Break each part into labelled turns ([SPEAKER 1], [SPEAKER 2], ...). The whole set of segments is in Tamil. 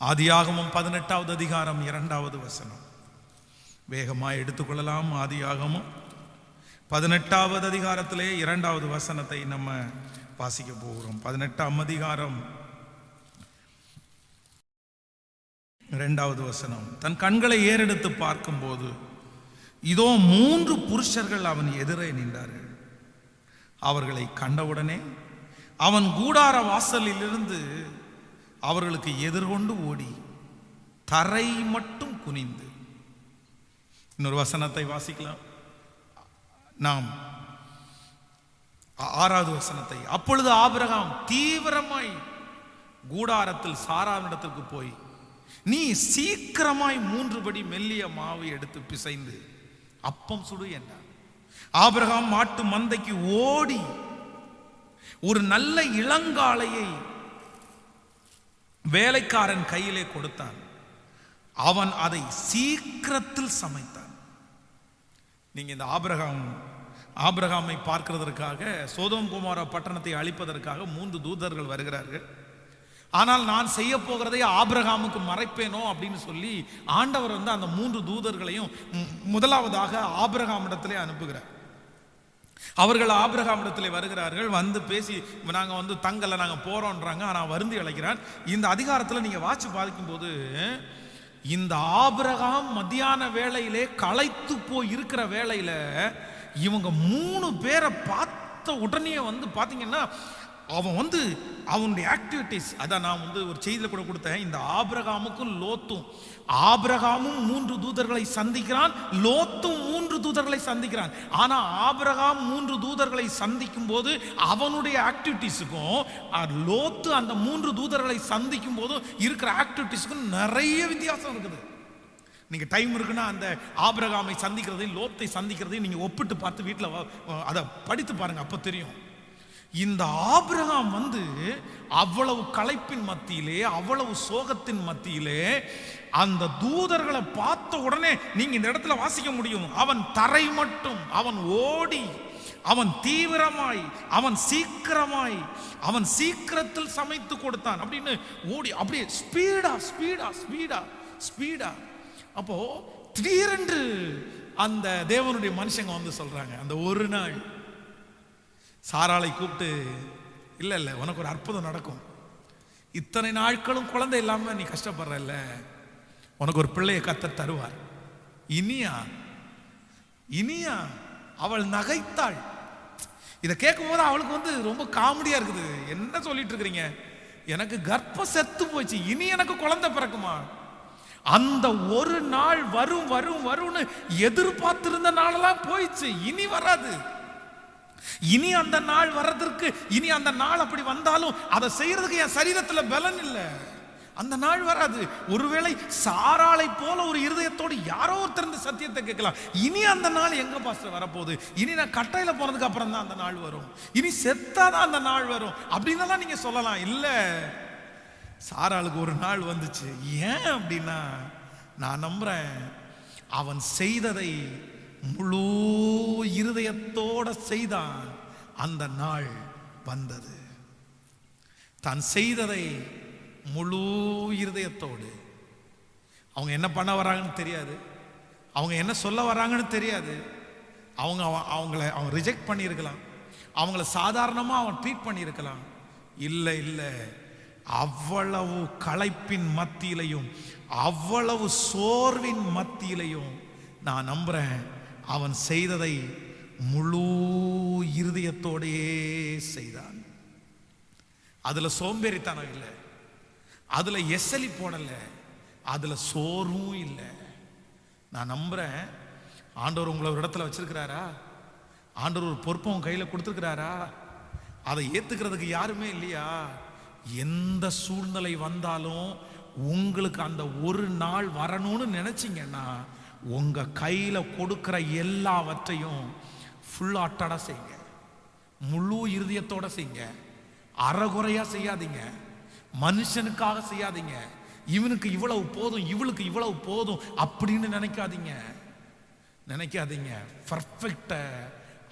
[SPEAKER 1] ஆதியாகமும் பதினெட்டாவது அதிகாரம் இரண்டாவது வசனம். வேகமாக எடுத்துக்கொள்ளலாம் ஆதியாகமும். பதினெட்டாவது அதிகாரத்திலே இரண்டாவது வசனத்தை நம்ம வாசிக்க போகிறோம். பதினெட்டாம் அதிகாரம் இரண்டாவது வசனம். தன் கண்களை ஏறெடுத்து பார்க்கும்போது இதோ மூன்று புருஷர்கள் அவன் எதிரே நின்றார்கள். அவர்களை கண்டவுடனே அவன் கூடார வாசலிலிருந்து அவர்களுக்கு எதிர்கொண்டு ஓடி தரை மட்டும் குனிந்து. இன்னொரு வசனத்தை வாசிக்கலாம். நாம் ஆறாவது வசனத்தை அப்பொழுது ஆபிரகாம் தீவிரமாய் கூடாரத்தில் சாராவிடத்திற்கு போய் நீ சீக்கிரமாய் மூன்று படி மெல்லிய மாவு எடுத்து பிசைந்து அப்பம் சுடு என்றார் ஆபிரகாம் மாட்டு மந்தைக்கு ஓடி ஒரு நல்ல இளங்காலையை வேலைக்காரன் கையிலே கொடுத்தான். அவன் அதை சீக்கிரத்தில் சமைத்தான். நீங்க இந்த ஆபிரகாம் ஆபிரகாமை பார்க்கிறதற்காக சோதம் குமார பட்டணத்தை அழிப்பதற்காக மூன்று தூதர்கள் வருகிறார்கள். ஆனால் நான் செய்ய போகிறதை ஆபிரகாமுக்கு மறைப்பேனோ அப்படின்னு சொல்லி ஆண்டவர் வந்து அந்த மூன்று தூதர்களையும் முதலாவதாக ஆபிரகாம் இடத்திலே அனுப்புகிறார். அவர்கள் ஆபிரகாமிடத்தில் வருகிறார்கள் வந்து பேசி நாங்கள் வந்து தங்கலை நாங்கள் போகிறோன்றாங்க ஆனால் வருந்தி அழைக்கிறான் இந்த அதிகாரத்தில் நீங்கள் வாட்சி பார்க்கும்போது இந்த ஆபிரகாம் மத்தியான வேளையிலே களைத்து போய் இருக்கிற வேலையில் இவங்க மூணு பேரை பார்த்த உடனே வந்து பார்த்தீங்கன்னா அவன் வந்து அவனுடைய ஆக்டிவிட்டிஸ் அதான் நான் வந்து ஒரு செய்தியில் கூட கொடுத்தேன் இந்த ஆபிரகாமுக்கும் லோத்தும் ஆபிரகாமும் மூன்று தூதர்களை சந்திக்கிறான் லோத்தும் மூன்று தூதர்களை சந்திக்கிறான். ஆனால் ஆபிரகாம் மூன்று தூதர்களை சந்திக்கும் போது அவனுடைய ஆக்டிவிட்டிஸுக்கும் லோத்து அந்த மூன்று தூதர்களை சந்திக்கும் போதும் இருக்கிற ஆக்டிவிட்டிஸுக்கும் நிறைய வித்தியாசம் இருக்குது. நீங்கள் டைம் இருக்குன்னா அந்த ஆபிரகாமை சந்திக்கிறதையும் லோத்தை சந்திக்கிறதையும் நீங்கள் ஒப்பிட்டு பார்த்து வீட்டில் அதை படித்து பாருங்கள் அப்போ தெரியும். இந்த ஆபிரகாம் வந்து அவ்வளவு களைப்பின் மத்தியிலே அவ்வளவு சோகத்தின் மத்தியிலே அந்த தூதர்களை பார்த்த உடனே நீங்க இந்த இடத்துல வாசிக்க முடியும். அவன் தரை மட்டும் அவன் ஓடி அவன் தீவிரமாய் அவன் சீக்கிரமாய் அவன் சீக்கிரத்தில் சமைத்து கொடுத்தான் அப்படின்னு ஓடி அப்படியே ஸ்பீடா ஸ்பீடா ஸ்பீடா ஸ்பீடா அப்போ திடீரென்று அந்த தேவனுடைய மனுஷங்க வந்து சொல்றாங்க அந்த ஒரு நாள் சாராளை கூப்பிட்டு இல்லை இல்லை உனக்கு ஒரு அற்புதம் நடக்கும். இத்தனை நாட்களும் குழந்தை இல்லாமல் நீ கஷ்டப்படுறல்ல. உனக்கு ஒரு பிள்ளையை கத்த தருவார். இனியா இனியா அவள் நகைத்தாள். இதை கேட்கும்போது அவளுக்கு வந்து ரொம்ப காமெடியாக இருக்குது. என்ன சொல்லிட்டு இருக்கிறீங்க? எனக்கு கர்ப்பம் செத்து போச்சு. இனி எனக்கு குழந்தை பிறக்குமா? அந்த ஒரு நாள் வரும் வரும் வரும்னு எதிர்பார்த்திருந்த நாளெல்லாம் போயிடுச்சு. இனி வராது. இனி அந்த நாள் வர்றதற்கு இனி அந்த நாள் அப்படி வந்தாலும் அதை செய்யறதுக்கு என் சரீரத்துல பலன் இல்லை. அந்த நாள் வராது. ஒருவேளை சாராளை போல ஒரு இருதயத்தோடு யாரோ ஒருத்தர் இந்த சத்தியத்தை கேட்கலாம். இனி அந்த நாள் எங்க பாஸ்டர் வரப்போகுது? இனி நான் கட்டையில போனதுக்கு அப்புறம் தான் அந்த நாள் வரும். இனி செத்தாதான் அந்த நாள் வரும். அப்படின்னு நீங்க சொல்லலாம். இல்ல. சாராளுக்கு ஒரு நாள் வந்துச்சு. ஏன் அப்படின்னா நான் நம்புறேன். அவன் செய்ததை முழு இருதயத்தோட செய்தான் அந்த நாள் வந்தது. தான் செய்ததை முழு இருதயத்தோடு. அவங்க என்ன பண்ண வராங்கன்னு தெரியாது. அவங்க என்ன சொல்ல வராங்கன்னு தெரியாது. அவங்க அவங்கள அவன் ரிஜெக்ட் பண்ணியிருக்கலாம். அவங்கள சாதாரணமாக அவன் ட்ரீட் பண்ணியிருக்கலாம். இல்லை இல்லை. அவ்வளவு களைப்பின் மத்தியிலையும் அவ்வளவு சோர்வின் மத்தியிலையும் நான் நம்புறேன். அவன் செய்ததை முழு இருதயத்தோடையே செய்தான். அதுல சோம்பேறித்தனம் இல்லை. அதுல எசலி போடலை. அதுல சோர்வும் இல்லை. நான் நம்புறேன். ஆண்டவர் உங்களை ஒரு இடத்துல வச்சிருக்கிறாரா? ஆண்டவர் ஒரு பொறுப்பை உன் கையில கொடுத்துருக்கிறாரா? அதை ஏத்துக்கிறதுக்கு யாருமே இல்லையா? எந்த சூழ்நிலை வந்தாலும் உங்களுக்கு அந்த ஒரு நாள் வரணும்னு நினச்சிங்கன்னா உங்கள் கையில் கொடுக்குற எல்லாவற்றையும் ஃபுல் ஆட்டடா செய்யுங்க. முழு இருதயத்தோட செய்யுங்க. அறகுறையாக செய்யாதீங்க. மனுஷனுக்காக செய்யாதீங்க. இவனுக்கு இவ்வளவு போதும் இவளுக்கு இவ்வளவு போதும் அப்படின்னு நினைக்காதீங்க. நினைக்காதீங்க. பர்ஃபெக்டை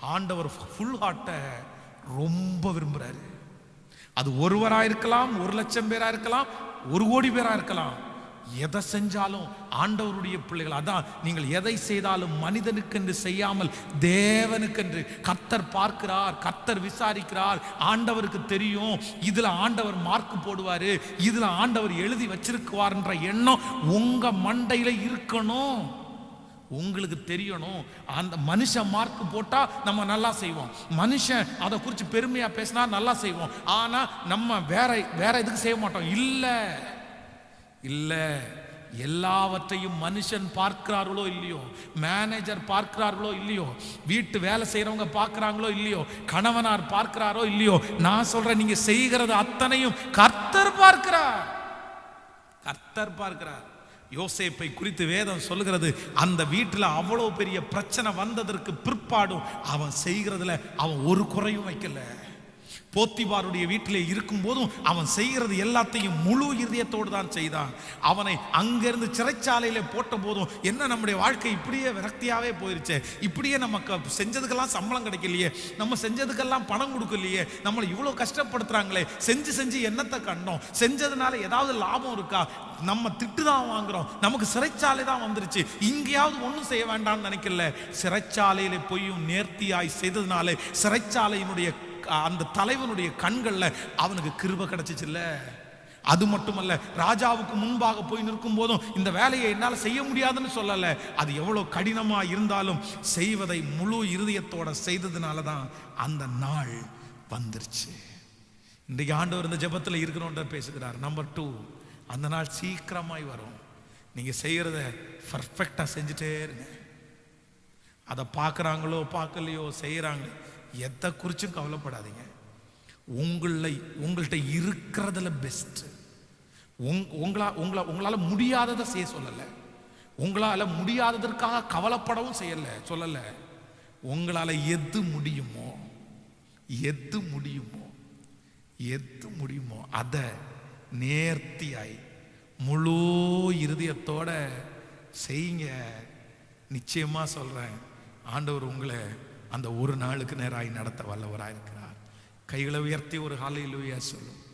[SPEAKER 1] ஆண்டவர் ஃபுல் ஹார்ட்டை ரொம்ப விரும்புகிறாரு அது ஒருவராக இருக்கலாம் ஒரு லட்சம் பேராக இருக்கலாம் ஒரு கோடி பேராக இருக்கலாம். எதை செஞ்சாலும் ஆண்டவருடைய பிள்ளைகள் அதான் நீங்கள் எதை செய்தாலும் மனிதனுக்கென்று செய்யாமல் தேவனுக்கென்று. கத்தர் பார்க்கிறார் கத்தர் விசாரிக்கிறார் ஆண்டவருக்கு தெரியும். இதில் ஆண்டவர் மார்க் போடுவார் இதில் ஆண்டவர் எழுதி வச்சிருக்குவார்ன்ற எண்ணம் உங்கள் மண்டையில் இருக்கணும். உங்களுக்கு தெரியணும். அந்த மனுஷன் மார்க் போட்டால் நம்ம நல்லா செய்வோம். மனுஷன் அதை குறித்து பெருமையாக பேசினா நல்லா செய்வோம். ஆனால் நம்ம வேற வேற எதுக்கு செய்ய மாட்டோம்? இல்லை. இல்லை எல்லாவற்றையும் மனுஷன் பார்க்கிறார்களோ இல்லையோ மேனேஜர் பார்க்கிறார்களோ இல்லையோ வீட்டு வேலை செய்கிறவங்க பார்க்கறாங்களோ இல்லையோ கணவனார் பார்க்கிறாரோ இல்லையோ நான் சொல்கிறேன் நீங்கள் செய்கிறது அத்தனையும் கர்த்தர் பார்க்கிறார். கர்த்தர் பார்க்கிறார். யோசேப்பை குறித்து வேதம் சொல்லுகிறது அந்த வீட்டில் அவ்வளோ பெரிய பிரச்சனை வந்ததற்கு பிற்பாடும் அவன் செய்கிறதுல அவன் ஒரு குறையும் வைக்கல. போத்திபாருடைய வீட்டிலே இருக்கும்போதும் அவன் செய்கிறது எல்லாத்தையும் முழு இதயத்தோடு தான் செய்தான். அவனை அங்கிருந்து சிறைச்சாலையில போட்ட போதும் என்ன நம்முடைய வாழ்க்கை இப்படியே விரக்தியாவே போயிருச்சு. இப்படியே நமக்கு செஞ்சதுக்கெல்லாம் சம்பளம் கிடைக்கலையே. நம்ம செஞ்சதுக்கெல்லாம் பணம் கொடுக்கலையே. நம்மளை இவ்வளோ கஷ்டப்படுத்துறாங்களே. செஞ்சு செஞ்சு என்னத்தை கண்டோம்? செஞ்சதுனால ஏதாவது லாபம் இருக்கா? நம்ம திட்டு தான் வாங்குறோம். நமக்கு சிறைச்சாலை தான் வந்துருச்சு. இங்கேயாவது ஒன்றும் செய்ய வேண்டாம்னு நினைக்கல. சிறைச்சாலையில போயும் நேர்த்தியாய் செய்ததுனால சிறைச்சாலையினுடைய அந்த தலைவனுடைய கண்கள்ல அவனுக்கு கிருப கிடைச்சிச்சுல்ல. அது மட்டுமல்ல ராஜாவுக்கு முன்பாக போய் நிற்கும் போதும் இந்த வேலையை என்னால் செய்ய முடியாதுன்னு சொல்லலை. அது எவ்வளவு கடினமா இருந்தாலும் செய்வதை முழு இருதயத்தோட செய்ததுனால தான் அந்த நாள் வந்துருச்சு. இன்றைக்கு ஆண்டவர் இந்த ஜபத்தில் இருக்கிறோன்ற பேசுகிறார். நம்பர் டூ அந்த நாள் சீக்கிரமாய் வரும். நீங்க செய்கிறத பர்ஃபெக்டாக செஞ்சுட்டே இருங்க. அதை பார்க்குறாங்களோ பார்க்கலையோ செய்கிறாங்க எதை குறிச்சும் கவலைப்படாதீங்க. உங்களை உங்கள்கிட்ட இருக்கிறதுல பெஸ்ட் உங் உங்களா உங்களா உங்களால் முடியாததை செய்ய சொல்லலை. உங்களால் முடியாததற்காக கவலைப்படவும் செய்யலை சொல்லலை. உங்களால் எது முடியுமோ எது முடியுமோ எது முடியுமோ அதை நேர்த்தியாய் முழு இருதயத்தோட செய்யுங்க. நிச்சயமாக சொல்கிறேன் ஆண்டவர் உங்களை அந்த ஒரு நாளுக்கு நேராய் நடத்த வல்லவராக இருக்கிறார் கைகளை உயர்த்தி ஒரு ஹalleluya சொல்லும்.